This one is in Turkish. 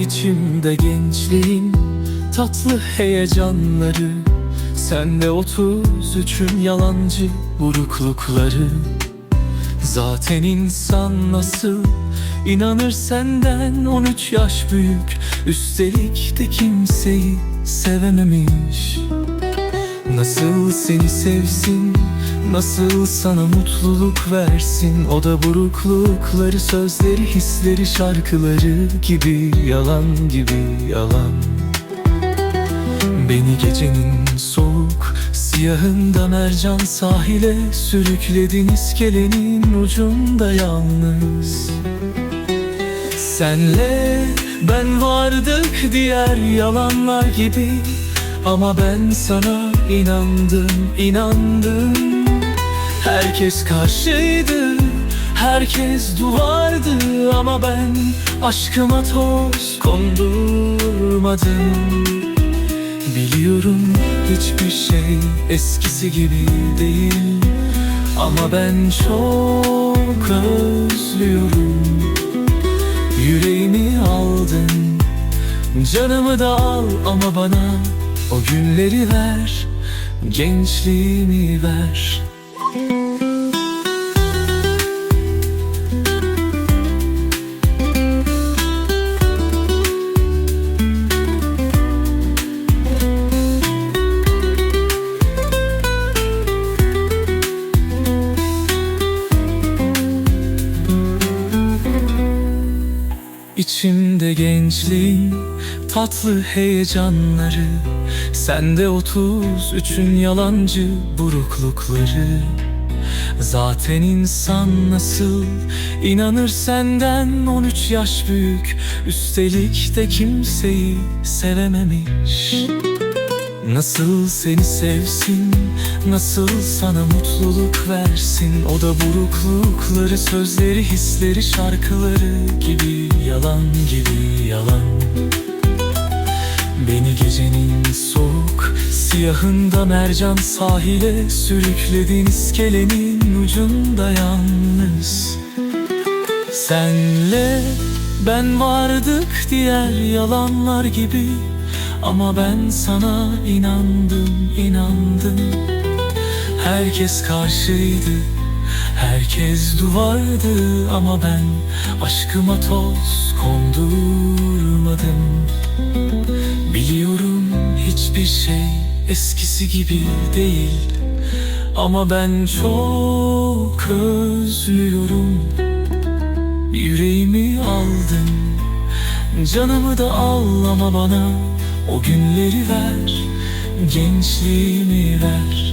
İçimde gençliğin tatlı heyecanları Sende otuz üçün yalancı buruklukları. Zaten insan nasıl inanır senden? 13 yaş büyük Üstelik de kimseyi sevememiş. Nasıl seni sevsin Nasıl sana mutluluk versin? O da buruklukları sözleri hisleri şarkıları gibi Yalan gibi yalan. Beni gecenin soğuk Siyahında mercan sahile Sürükledin iskelenin ucunda yalnız. Senle ben vardık diğer yalanlar gibi Ama ben sana inandım, inandım Herkes karşıydı, herkes duvardı Ama ben aşkıma toz kondurmadım. Biliyorum hiçbir şey eskisi gibi değil Ama ben çok özlüyorum. Yüreğimi aldın Canımı da al ama bana O günleri ver Gençliğimi ver İçimde gençliğin tatlı heyecanları Sende otuz üçün yalancı buruklukları. Zaten insan nasıl inanır senden? 13 yaş büyük Üstelik de kimseyi sevememiş. Nasıl seni sevsin, nasıl sana mutluluk versin? O da buruklukları, sözleri, hisleri, şarkıları gibi. Yalan gibi yalan. Beni gecenin soğuk siyahında mercan sahile Sürükledin. İskelenin ucunda yalnız. Senle ben vardık diğer yalanlar gibi. Ama ben sana inandım, inandım Herkes karşıydı, herkes duvardı Ama ben aşkıma toz kondurmadım. Biliyorum hiçbir şey eskisi gibi değil Ama ben çok özlüyorum. Yüreğimi aldın Canımı da al ama bana O günleri ver Gençliğimi ver